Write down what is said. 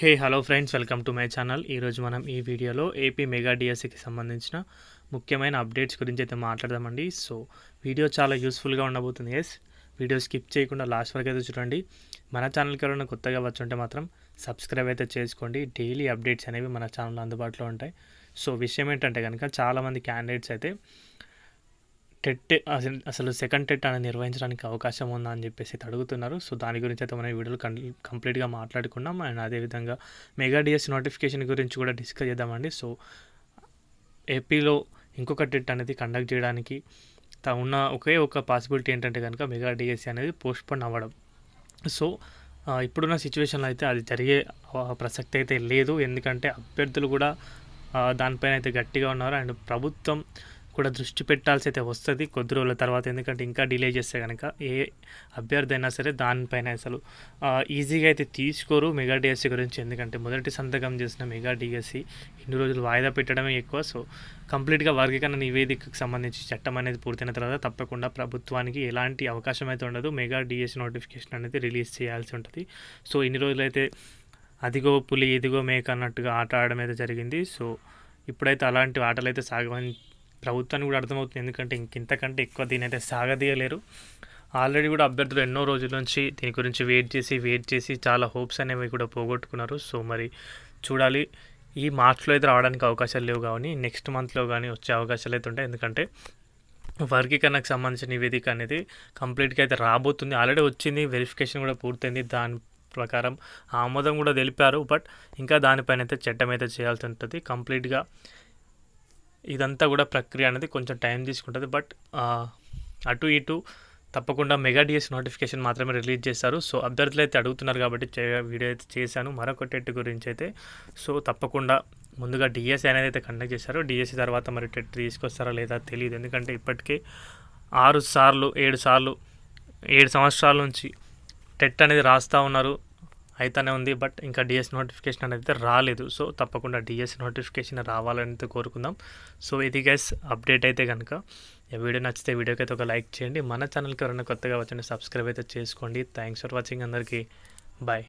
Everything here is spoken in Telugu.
Hey hello friends welcome to my channel. ఈరోజు మనం ఈ వీడియోలో ఏపీ మెగా డిఎస్సికి సంబంధించిన ముఖ్యమైన అప్డేట్స్ గురించి అయితే మాట్లాడదామండి. సో వీడియో చాలా యూస్ఫుల్గా ఉండబోతుంది ఎస్ వీడియో స్కిప్ చేయకుండా లాస్ట్ వరకు అయితే చూడండి. మన ఛానల్కి ఎవరైనా కొత్తగా వచ్చుంటే మాత్రం సబ్స్క్రైబ్ అయితే చేసుకోండి. డైలీ అప్డేట్స్ అనేవి మన ఛానల్లో అందుబాటులో ఉంటాయి. సో విషయం ఏంటంటే కనుక చాలామంది క్యాండిడేట్స్ అయితే టెట్ అసలు అసలు సెకండ్ టెట్ అనేది నిర్వహించడానికి అవకాశం ఉందా అని చెప్పేసి అయితే అడుగుతున్నారు. సో దాని గురించి అయితే మనం వీడియోలు కం కంప్లీట్గా మాట్లాడుకున్నాం అండ్ అదేవిధంగా మెగా డిఎస్ నోటిఫికేషన్ గురించి కూడా డిస్కస్ చేద్దామండి. సో ఏపీలో ఇంకొక టెట్ అనేది కండక్ట్ చేయడానికి ఉన్న ఒకే ఒక పాసిబిలిటీ ఏంటంటే కనుక మెగా డిఎస్సి అనేది పోస్ట్పోన్ అవ్వడం. సో ఇప్పుడున్న సిచ్యువేషన్లో అయితే అది జరిగే ప్రసక్తి అయితే లేదు. ఎందుకంటే అభ్యర్థులు కూడా దానిపైన అయితే గట్టిగా ఉన్నారు. అండ్ ప్రభుత్వం కూడా దృష్టి పెట్టాల్సి అయితే వస్తుంది కొద్ది రోజుల తర్వాత ఎందుకంటే ఇంకా డిలే చేస్తే కనుక ఏ అభ్యర్థి అయినా సరే దానిపైన అసలు ఈజీగా అయితే తీసుకోరు మెగా డిఎస్సి గురించి. ఎందుకంటే మొదటి సంతకం చేసిన మెగా డిఎస్సి ఇన్ని రోజులు వాయిదా పెట్టడమే ఎక్కువ. సో కంప్లీట్గా వర్గీకరణ నివేదికకు సంబంధించి చట్టం అనేది పూర్తయిన తర్వాత తప్పకుండా ప్రభుత్వానికి ఎలాంటి అవకాశం అయితే ఉండదు. మెగా డిఎస్సి నోటిఫికేషన్ అనేది రిలీజ్ చేయాల్సి ఉంటుంది. సో ఇన్ని రోజులైతే అదిగో పులి ఇదిగో మేక అన్నట్టుగా ఆట ఆడడం అయితే జరిగింది. సో ఇప్పుడైతే అలాంటి ఆటలు అయితే సాగమని ప్రభుత్వానికి కూడా అర్థమవుతుంది. ఎందుకంటే ఇంకింతకంటే ఎక్కువ దీని అయితే సాగదీయలేరు. ఆల్రెడీ కూడా అభ్యర్థులు ఎన్నో రోజుల నుంచి దీని గురించి వెయిట్ చేసి వెయిట్ చేసి చాలా హోప్స్ అనేవి కూడా పోగొట్టుకున్నారు. సో మరి చూడాలి. ఈ మార్చ్లో అయితే రావడానికి అవకాశాలు లేవు కానీ నెక్స్ట్ మంత్లో కానీ వచ్చే అవకాశాలు అయితే ఉంటాయి. ఎందుకంటే వర్గీకరణకు సంబంధించిన నివేదిక అనేది కంప్లీట్గా అయితే రాబోతుంది. ఆల్రెడీ వచ్చింది వెరిఫికేషన్ కూడా పూర్తయింది. దాని ప్రకారం ఆమోదం కూడా తెలిపారు. బట్ ఇంకా దానిపైన అయితే చట్టం అయితే చేయాల్సి ఉంటుంది. కంప్లీట్గా ఇదంతా కూడా ప్రక్రియ అనేది కొంచెం టైం తీసుకుంటుంది. బట్ అటు ఇటు తప్పకుండా మెగా డిఎస్ నోటిఫికేషన్ మాత్రమే రిలీజ్ చేస్తారు. సో అభ్యర్థులు అయితే అడుగుతున్నారు కాబట్టి వీడియో అయితే చేశాను. మరొక టెట్ గురించి అయితే. సో తప్పకుండా ముందుగా డిఎస్సీ అనేది అయితే కండక్ట్ చేశారు డిఎస్సీ తర్వాత మరి టెట్ తీసుకొస్తారా లేదా తెలియదు ఎందుకంటే ఇప్పటికే ఆరు సార్లు ఏడు సార్లు ఏడు సంవత్సరాల నుంచి టెట్ అనేది రాస్తూ ఉన్నారు. అయితేనే ఉంది బట్ ఇంకా డిఎస్ నోటిఫికేషన్ అనేది రాలేదు. సో తప్పకుండా డిఎస్ నోటిఫికేషన్ రావాలని కోరుకుందాం. సో ఇది గైస్ అప్డేట్ అయితే కనుక వీడియో నచ్చితే వీడియోకి అయితే ఒక లైక్ చేయండి. మన ఛానల్కి ఎవరైనా కొత్తగా వచ్చిన సబ్స్క్రైబ్ అయితే చేసుకోండి. థ్యాంక్స్ ఫర్ వాచింగ్ అందరికీ. బాయ్